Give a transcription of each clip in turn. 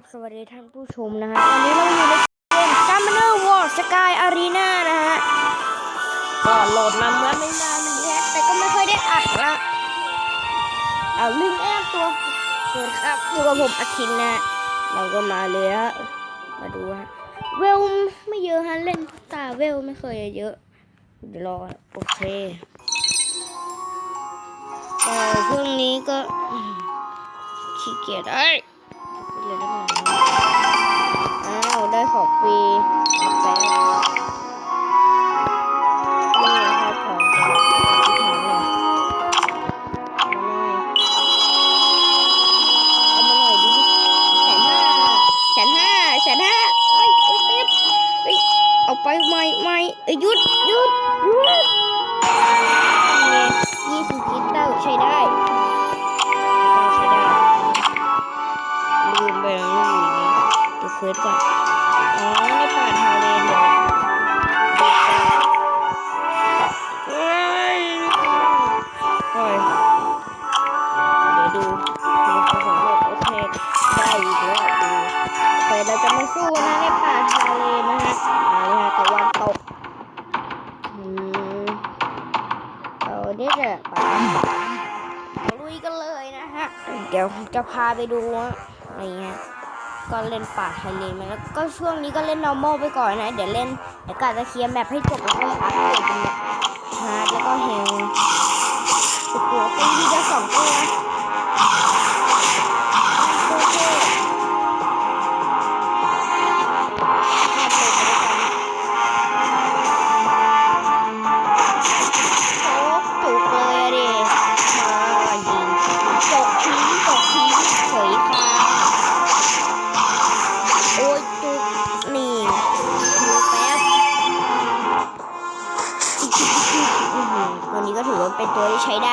ครับสวัสดีท่านผู้ชมนะฮะวันนี้เราอยู่ในเกม Summoner War Sky Arena นะฮะก็โหลดมาเมื่อไม่นานนี้ฮะแต่ก็ไม่ค่อยได้อัดละเอาลืมแอบตัวสวัสดีครับอยู่กับผมอาคินนะเราก็มาเลยฮะมาดูฮะเวลไม่เยอะฮะเล่นตาเวลไม่เคยเยอะเดี๋ยวรอโอเคแต่เครื่องนี้ก็ขี้เกียจเอ้ย เรียนได้ไหมอ้าว ได้ของฟรีเอาแป๊บนี่นะครับของจากที่ทางเลยเอามาหน่อยเอามาหน่อยดิแสนห้าแสนห้าแสนห้าเอ้ยเอ้ยเต็มเอ้ย เอาไปไม่ไม่เอ้ยหยุดหยุดหยุดนี่ยี่สิบกิตเตอร์ใช้ได้ ควสก่อน อ๋อในป่าทาเลนเดี๋ยวเฮ้ยโอ้ยเดี๋ยวดูดูความสำเร็จโอเค ได้อีกแล้วดูเคเราจะมาสู้นะในป่าทาเลนนะฮะมาเลยฮะตะวันตก อืมเอาเนี่ยจะไปลุยกันเลยนะฮะ เดี๋ยวจะพาไปดูว่าอะไรเงี้ย ก็เล่นป่าไทยเลนมาแล้วก็ช่วงนี้ก็เล่น normal ไปก่อนนะ เดี๋ยวเล่นเดี๋ยวกาจะเคลียร์แมปให้จบแล้วก็อัพเกรดเป็นแบบฮาร์ดแล้วก็เฮลโอ้โหตีทีเดียวสองตัว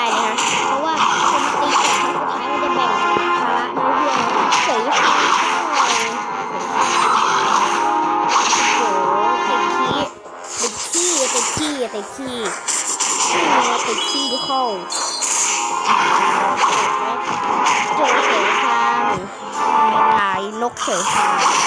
นะคะ เพราะว่าคนตีกับครั้งสุดท้ายมันจะแบ่งภาระในเรื่องเฉยๆโอ้โหติดขี้ติดขี้ติดขี้ติดขี้ติดขี้ทุกเข้าเจอเฉยคางไม่ตายนกเฉยค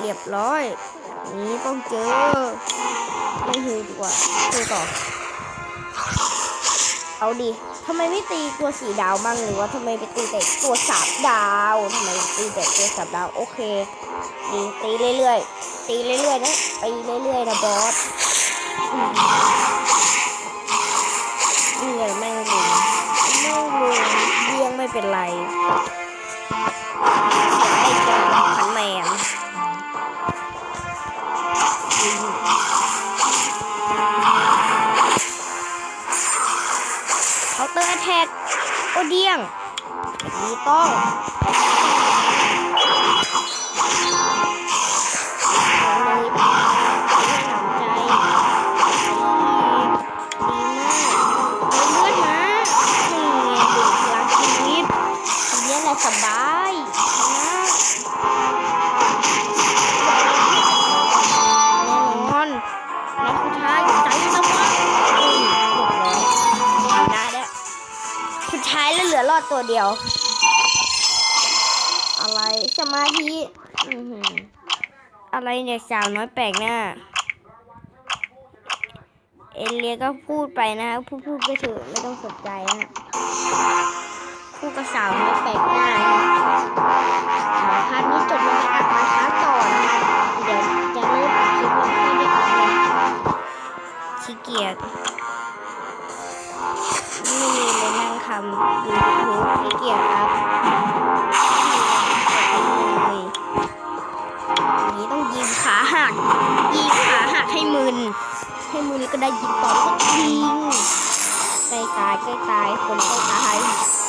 เรียบร้อย นี่ต้องเจอไม่ฮือดีกว่าดูต่อ เอาดิทำไมไม่ตีตัวสีดาวบ้างหรือว่าทำไมไปตีแต่ตัวสามดาวทำไมตีแต่ตัวสามดาวโอเคดีตีเรื่อยๆตีเรื่อยๆนะตีเรื่อยๆนะบอสอืมนี่ไงแม่งลุมแม่งลุมเลี้ยงไม่เป็นไร เคาน์เตอร์แท็กโอเดียงนี่ต้องเอาย ตัวเดียว อะไรสมาธิอื้อะไรเนี่ยสาวน้อยแปลกหน้า เอเลียก็พูดไปนะพูดพูดไปเถอะไม่ต้องสนใจนะพูดกับสาวน้อยแปลกหน้านะมาพาร์ทนี้จบแล้วไปอัดมาพาร์ทต่อนะคะเดี๋ยวจะเริ่มคลิปแล้วไม่ได้อัดเลยโอเคขี้เกียจไม่มีเลยนั่งทำาหักยิงขาหักให้มึน ให้มึนก็ได้ยิงต่อก็ยิงใกล้ตายใกล้ตายคนใกล้ตาย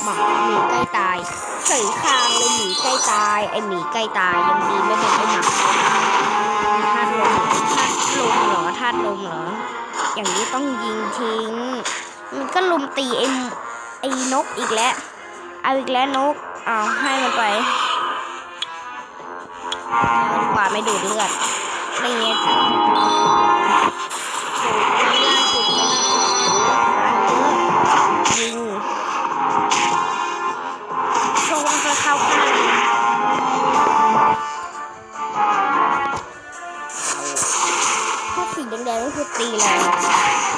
หมาหมีใกล้ตายเฉยคางเลยหมีใกล้ตายไอหมีใกล้ตายยังดีไม่เป็นไอหมาธาตุลมธาตุลมเหรอธาตุลมเหรออย่างนี้ต้องยิงทิ้ง มันก็ลุมตีไอไอนกอีกแล้วเอาอีกแล้วนกเอาให้มันไปมันกว่าไม่ดูดเลือด ไม่เงี้ยจ้ะดูดน้ำล่าสุดไปนะยิงระวังจะเข้าข้างถ้าสีแดงๆก็คือตีแรง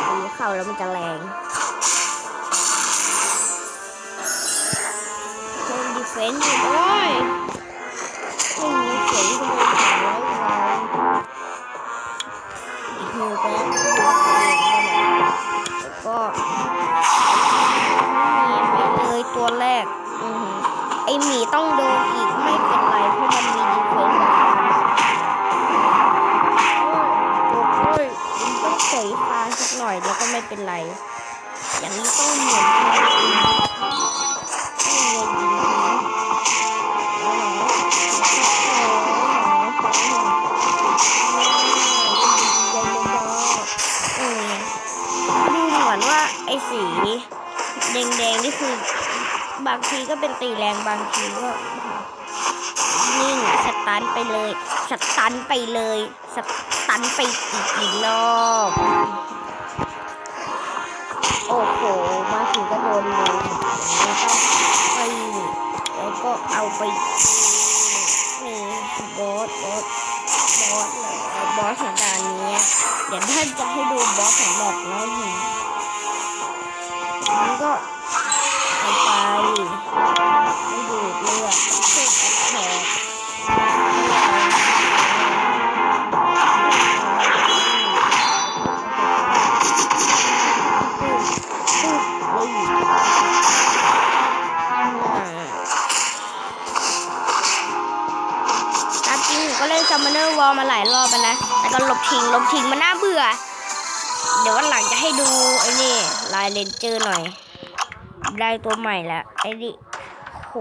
ตีเข้าแล้วมันจะแรงเพิ่มดีเฟนต์อยู่ด้วยไม่มีเสียงขโมย หือไอหมีต้องโดนอีกไม่เป็นไรเพราะมันมีดีเฟนต์โอ้ยมันก็เฉยคาสักหน่อยแล้วก็ไม่เป็นไร อย่างนี้ต้องเหมือนกันนี่ไงยิงทิ้งดูเหมือนว่าไอ้สีแดงๆนี่คือ บางทีก็เป็นตีแรงบางทีก็นิ่งสตันไปเลยสตันไปเลยสตันไปอีกกี่รอบโอ้โหมาถึงก็โดนเลยแล้วก็ไปแล้วก็เอาไปนี่บอสบอสบอสเลยบอสของด่านนี้เดี๋ยวท่านจะให้ดูบอสของแบบน้อ ก็ลบทิ้งลบทิ้งมันน่าเบื่อ เดี๋ยววันหลังจะให้ดูไอ้นี่ลายเลนเจอร์หน่อย ได้ตัวใหม่แล้วไอ้นี่โห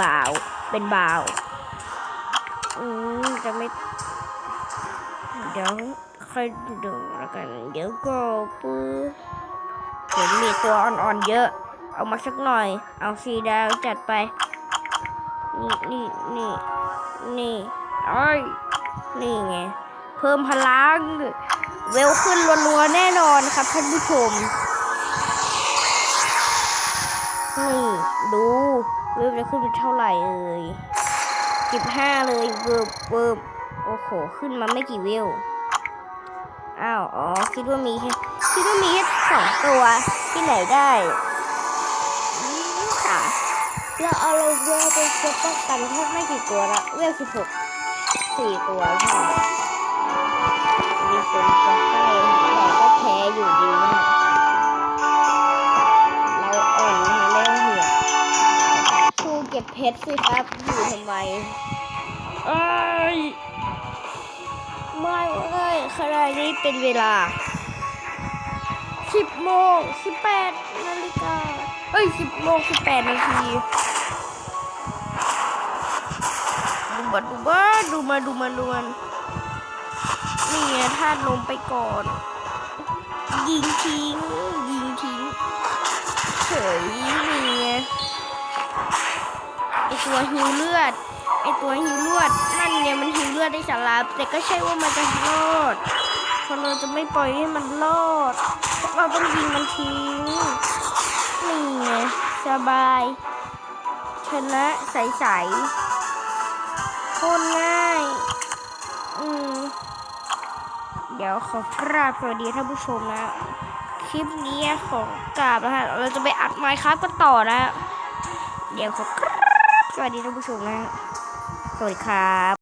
บ่าวเป็นบ่าวอืมจะไม่ เดี๋ยวค่อยดูแล้วกัน เดี๋ยวก็ปื้อเห็นมีตัวอ่อนๆเยอะ เอามาสักหน่อย เอาสีดาวจัดไป นี่นี่นี่นี่เอ้ยนี่ไง เพิ่มพลัง เวลขึ้นรัวๆแน่นอนครับท่านผู้ชม นี่ ดูเวลจะขึ้นเป็นเท่าไหร่เอ่ยสิบห้าเลยเวิร์บเวิร์บโอ้โห ขึ้นมาไม่กี่เวล อ้าว อ๋อ คิดว่ามีแค่คิดว่ามีแค่สองตัวที่ไหนได้อืมค่ะแล้วเอาเราเวลไปเช็คป้องกันแค่ไม่กี่ตัวละเวลสิบหกสี่ตัวใช่มี คนจะให้เราก็แพ้อยู่ดีนะเราอ่อนนะไม่ต้องห่วงครูเก็บเพชรสิครับ อยู่ทำไมเอ้ยไม่เว้ยขณะนี้เป็นเวลา10โมง18นาฬิกาเอ้ย10โมง18นาทีดูบัดดูบัดดูมาดูมาดูมัน นี่ไงธาตุลมไปก่อน ยิงทิ้ง ยิงทิ้งเฉยนี่ไงไอตัวหิวเลือด ไอตัวหิวเลือด นั่นไงมันหิวเลือดได้สาระแต่ก็ใช่ว่ามันจะรอดเพราะเราจะไม่ปล่อยให้มันรอด เราะเราต้องยิงมันทิ้ง นี่ไงสบายชนะใสๆโคตรง่าย อืม เดี๋ยวขอกราบสวัสดีท่านผู้ชมนะ คลิปนี้ของกราบนะฮะเราจะไปอัดไมค์ครับกันต่อนะ เดี๋ยวขอกราบสวัสดีท่านผู้ชมนะ สวัสดีครับ